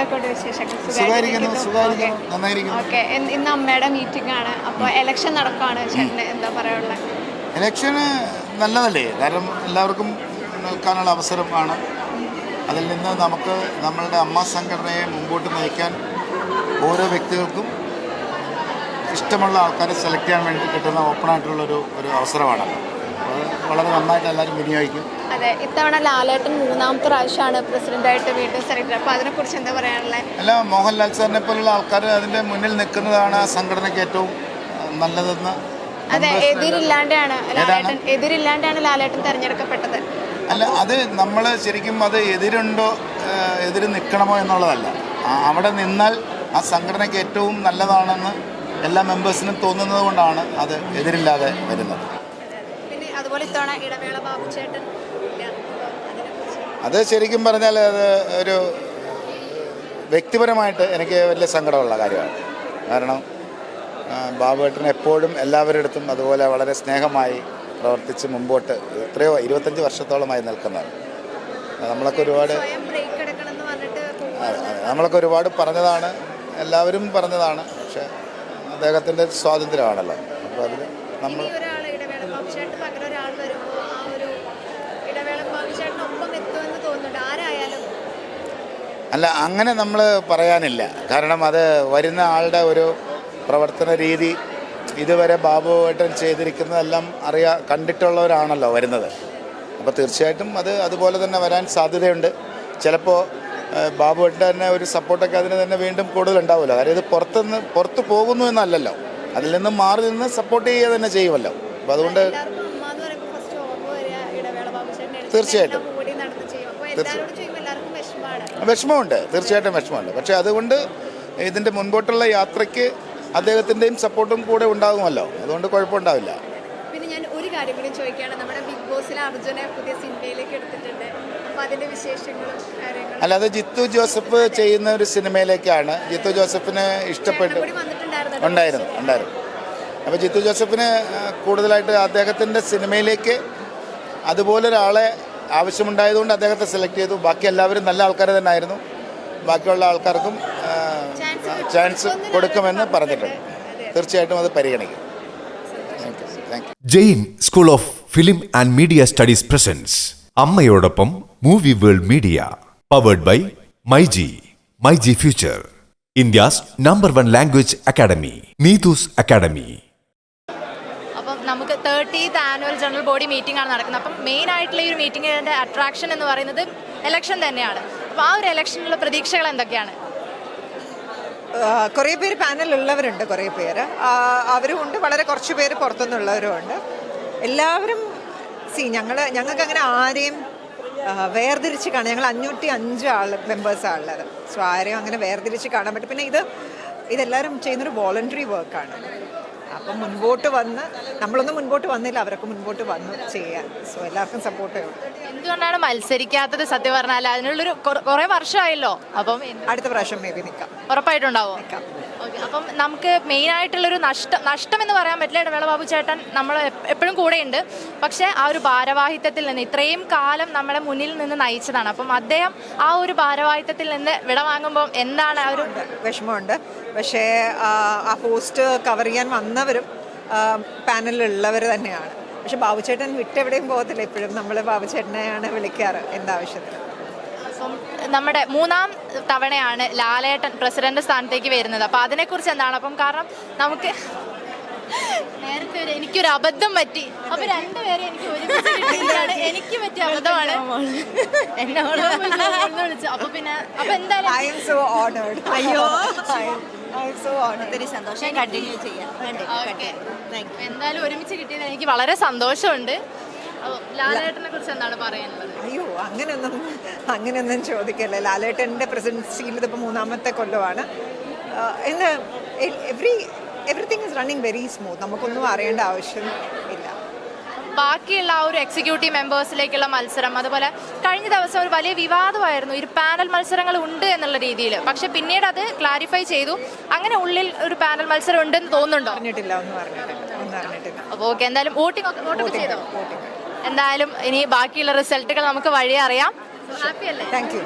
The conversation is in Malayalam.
എന്തൊക്കെയുണ്ട് വിശേഷങ്ങൾ? ഓക്കെ. ഇന്ന് അമ്മയുടെ മീറ്റിംഗ് ആണ്. അപ്പോൾ ഇലക്ഷൻ നടക്കുകയാണ് ചേട്ടന്. എന്താ പറയാനുള്ളത് ഇലക്ഷന് നല്ലതല്ലേ? കാരണം എല്ലാവർക്കും നിൽക്കാനുള്ള അവസരമാണ് അതിൽ നിന്ന് നമുക്ക് നമ്മളുടെ അമ്മ സംഘടനയെ മുമ്പോട്ട് നയിക്കാൻ ഓരോ വ്യക്തികൾക്കും ഇഷ്ടമുള്ള ആൾക്കാരെ സെലക്ട് ചെയ്യാൻ വേണ്ടി കിട്ടുന്ന ഓപ്പൺ ഓപ്പണായിട്ടുള്ളൊരു ഒരു അവസരമാണ് അത് വളരെ നന്നായിട്ട് എല്ലാവരും വിനിയോഗിക്കും. അതെ ഇത്തവണ ലാലേട്ടൻ മൂന്നാമത്തെ പ്രാവശ്യമാണ് പ്രസിഡന്റായിട്ട് വീണ്ടും സെലക്ട് അപ്പോൾ അതിനെക്കുറിച്ച് എന്താ പറയാനുള്ളത് അല്ല മോഹൻലാൽ സാറിനെ പോലുള്ള ആൾക്കാർ അതിന്റെ മുന്നിൽ നിൽക്കുന്നതാണ് ആ സംഘടനയ്ക്ക് ഏറ്റവും നല്ലതെന്ന് അതെ എതിരില്ലാണ്ടാണ് ലാലേട്ടൻ എതിരില്ലാണ്ടാണ് ലാലേട്ടൻ തെരഞ്ഞെടുക്കപ്പെട്ടത്. അല്ല അത് നമ്മൾ ശരിക്കും അത് എതിരുണ്ടോ എതിര് നിൽക്കണമോ എന്നുള്ളതല്ല. അവിടെ നിന്നാൽ ആ സംഘടനയ്ക്ക് ഏറ്റവും നല്ലതാണെന്ന് എല്ലാ മെമ്പേഴ്സിനും തോന്നുന്നത് കൊണ്ടാണ് അത് എതിരില്ലാതെ വരുന്നത്. പിന്നെ അതുപോലെ ഇത്തവണ ഇടവേള അപ്പോൾ അതിനെക്കുറിച്ച് അത് ശരിക്കും പറഞ്ഞാൽ അത് ഒരു വ്യക്തിപരമായിട്ട് എനിക്ക് വലിയ സങ്കടമുള്ള കാര്യമാണ്. കാരണം ബാബുവേട്ടൻ എപ്പോഴും എല്ലാവരുടെ അടുത്തും അതുപോലെ വളരെ സ്നേഹമായി പ്രവർത്തിച്ച് മുമ്പോട്ട് എത്രയോ ഇരുപത്തഞ്ച് വർഷത്തോളമായി നിൽക്കുന്നതാണ്. നമ്മളൊക്കെ ഒരുപാട്. നമ്മളൊക്കെ ഒരുപാട് പറഞ്ഞതാണ്. എല്ലാവരും പറഞ്ഞതാണ്. പക്ഷെ അദ്ദേഹത്തിന്റെ സ്വാതന്ത്ര്യമാണല്ലോ. അപ്പോൾ അതിൽ നമ്മൾ ഇനി ഒരാൾ ഇടവേള ബാബുചേട്ടന് പകരം ഒരാൾ വരുമ്പോൾ ആ ഒരു ഇടവേള ബാബുചേട്ടനൊപ്പം എത്തുമെന്ന് തോന്നുന്നുണ്ട്. ആരായാലും. അല്ല അങ്ങനെ നമ്മൾ പറയാനില്ല. കാരണം അത് വരുന്ന ആളുടെ ഒരു പ്രവർത്തന രീതി ഇതുവരെ ബാബുവേട്ടൻ ചെയ്തിരിക്കുന്നതെല്ലാം അറിയാ കണ്ടിട്ടുള്ളവരാണല്ലോ വരുന്നത്. അപ്പോൾ തീർച്ചയായിട്ടും അത് അതുപോലെ തന്നെ വരാൻ സാധ്യതയുണ്ട്. ചിലപ്പോൾ ബാബുവേട്ടന്റെ തന്നെ ഒരു സപ്പോർട്ടൊക്കെ അതിന് തന്നെ വീണ്ടും കൂടുതൽ ഉണ്ടാവുമല്ലോ കാര്യം ഇത് പുറത്തുനിന്ന് പുറത്ത് പോകുന്നു എന്നല്ലല്ലോ. അതിൽ നിന്ന് മാറി നിന്ന് സപ്പോർട്ട് ചെയ്യുക തന്നെ ചെയ്യുമല്ലോ. അപ്പോൾ അതുകൊണ്ട് എല്ലാവർക്കും അമ്മ എന്ന് പറയുമ്പോൾ ഫസ്റ്റ് ഓർമ്മ വരിക ഇടവേള ബാബുചേട്ടന്റെ തീർച്ചയായിട്ടും. കൂടി നടന്ന് ചെയ്യും അപ്പോൾ എല്ലാവരോടും ചെയ്യുമ്പോൾ എല്ലാവർക്കും വിഷമമാണ്. വിഷമമുണ്ട്. തീർച്ചയായിട്ടും വിഷമമുണ്ട്. പക്ഷേ അതുകൊണ്ട് ഇതിന്റെ മുൻപോട്ടുള്ള യാത്രയ്ക്ക് അദ്ദേഹത്തിന്റെയും സപ്പോർട്ടും കൂടെ ഉണ്ടാകുമല്ലോ. അതുകൊണ്ട് കുഴപ്പമുണ്ടാവില്ല. പിന്നെ ഞാൻ ഒരു കാര്യം കൂടി ചോദിക്കുകയാണ്. നമ്മുടെ ബിഗ് ബോസിൽ അർജുനെ പുതിയ സിനിമയിലേക്ക് എടുത്തിട്ടുണ്ട്. അല്ലാതെ ജിത്തു ജോസഫ് ചെയ്യുന്ന ഒരു സിനിമയിലേക്കാണ് ജിത്തു ജോസഫിന് ഇഷ്ടപ്പെട്ടു ഉണ്ടായിരുന്നു ഉണ്ടായിരുന്നു. അപ്പോൾ ജിത്തു ജോസഫിന് കൂടുതലായിട്ട് അദ്ദേഹത്തിന്റെ സിനിമയിലേക്ക് അതുപോലൊരാളെ ആവശ്യമുണ്ടായതുകൊണ്ട് അദ്ദേഹത്തെ സെലക്ട് ചെയ്തു. ബാക്കി എല്ലാവരും നല്ല ആൾക്കാർ തന്നെ ആയിരുന്നു ബാക്കിയുള്ള ആൾക്കാർക്കും ചാൻസ് കൊടുക്കുമെന്ന് പറഞ്ഞിട്ടുണ്ട്. തീർച്ചയായിട്ടും അത് പരിഗണിക്കും. Jain school of film and media studies presence. അമ്മയോടൊപ്പം movie world media. Powered by my G my G future. India's number one language academy. Neethu's academy. നമുക്ക് thirtieth annual general body meeting ആണ് നടക്കുന്നത്. അപ്പം മെയിൻ ആയിട്ടുള്ള ഈ ഒരു മീറ്റിംഗിന്റെ അട്രാക്ഷൻ എന്ന് പറയുന്നത് ഇലക്ഷൻ തന്നെയാണ്. അപ്പോൾ ആ ഒരു ഇലക്ഷനിലുള്ള പ്രതീക്ഷകൾ എന്തൊക്കെയാണ്? കുറേ പേര് പാനലുള്ളവരുണ്ട് കുറേ പേര്. അവരുമുണ്ട് വളരെ കുറച്ച് പേര് പുറത്തുനിന്നുള്ളവരും ഉണ്ട് എല്ലാവരും സി ഞങ്ങൾ ഞങ്ങൾക്ക് അങ്ങനെ ആരെയും വേർതിരിച്ച് കാണാം ഞങ്ങൾ അഞ്ഞൂറ്റി അഞ്ച് ആൾ മെമ്പേഴ്സാണ് ഉള്ളത് സോ ആരെയും അങ്ങനെ വേർതിരിച്ച് കാണാൻ പറ്റും. പിന്നെ ഇത് ഇതെല്ലാവരും ചെയ്യുന്നൊരു വോളണ്ടറി വർക്കാണ് അപ്പം മുൻപോട്ട് വന്ന് നമ്മളൊന്നും മുൻപോട്ട് വന്നില്ല അവരൊക്കെ മുൻപോട്ട് വന്ന് ചെയ്യാൻ. സോ എല്ലാവർക്കും സപ്പോർട്ട് എന്തുകൊണ്ടാണ് മത്സരിക്കാത്തത് സത്യം പറഞ്ഞാൽ അതിനുള്ളൊരു കുറ- വർഷമായല്ലോ. അപ്പം അടുത്ത പ്രാവശ്യം മേ ബി നിൽക്കാം ഉറപ്പായിട്ടുണ്ടാവോ അപ്പം നമുക്ക് മെയിൻ ആയിട്ടുള്ളൊരു നഷ്ടം നഷ്ടം എന്ന് പറയാൻ പറ്റില്ല ഇടവേള ബാബു ചേട്ടൻ നമ്മൾ എപ്പോഴും കൂടെയുണ്ട്. പക്ഷേ ആ ഒരു ഭാരവാഹിത്വത്തിൽ നിന്ന് ഇത്രയും കാലം നമ്മളെ മുന്നിൽ നിന്ന് നയിച്ചതാണ്. അപ്പം അദ്ദേഹം ആ ഒരു ഭാരവാഹിത്വത്തിൽ നിന്ന് വിടവാങ്ങുമ്പോൾ എന്താണ് ആ ഒരു വിഷമമുണ്ട്. പക്ഷേ ആ, പോസ്റ്റ് കവർ ചെയ്യാൻ വന്നവരും പാനലിലുള്ളവർ തന്നെയാണ്. പക്ഷെ ബാബുചേട്ടൻ വിട്ടെവിടെയും പോകത്തില്ല. എപ്പോഴും നമ്മൾ ബാബുചേട്ടനെയാണ് വിളിക്കാറ് എന്താവശ്യത്തിന് നമ്മുടെ മൂന്നാം തവണയാണ് ലാലേട്ടൻ പ്രസിഡന്റ് സ്ഥാനത്തേക്ക് വരുന്നത്. അപ്പോൾ അതിനെക്കുറിച്ച് എന്താണ്? അപ്പം കാരണം നമുക്ക് നേരത്തെ ഒരു എനിക്കൊരു അബദ്ധം പറ്റി. അപ്പൊ രണ്ടുപേരെ എനിക്ക് ഒരുമിച്ച് എനിക്ക് പറ്റിയ അബദ്ധമാണ്. എന്നോട് വിളിച്ചു. അപ്പൊ പിന്നെ അപ്പൊ എന്തായാലും അയ്യോ. ഒത്തിരി സന്തോഷം. കണ്ടിന്യൂ ചെയ്യാം. ഓക്കെ എന്തായാലും ഒരുമിച്ച് കിട്ടിയത് എനിക്ക് വളരെ സന്തോഷമുണ്ട്. ലാലേട്ടനെ കുറിച്ച് എന്താണ് പറയാനുള്ളത്? അയ്യോ അങ്ങനെയൊന്നും അങ്ങനെയൊന്നും ചോദിക്കല്ല. ലാലേട്ടന്റെ പ്രസിഡൻസിയിൽ ഇതിപ്പോൾ മൂന്നാമത്തെ കൊല്ലമാണ്. എന്ന് every everything is running very smooth നമുക്കൊന്നും അറിയേണ്ട ആവശ്യം ഇല്ല. ബാക്കിയുള്ള ആ ഒരു എക്സിക്യൂട്ടീവ് മെമ്പേഴ്സിലേക്കുള്ള മത്സരം. അതുപോലെ കഴിഞ്ഞ ദിവസം ഒരു വലിയ വിവാദമായിരുന്നു. ഒരു പാനൽ മത്സരങ്ങൾ ഉണ്ട് എന്നുള്ള രീതിയിൽ. പക്ഷെ പിന്നീട് അത് ക്ലാരിഫൈ ചെയ്തു. അങ്ങനെ ഉള്ളിൽ ഒരു പാനൽ മത്സരം ഉണ്ടെന്ന് തോന്നുന്നുണ്ടോ? ഒന്നും അപ്പോൾ ഓക്കെ എന്തായാലും വോട്ടിംഗ് ഒക്കെ വോട്ടൊക്കെ ചെയ്തോ? എന്തായാലും ഇനി ബാക്കിയുള്ള റിസൾട്ടുകൾ നമുക്ക് വഴി അറിയാം ഹാപ്പി അല്ലേ താങ്ക് യു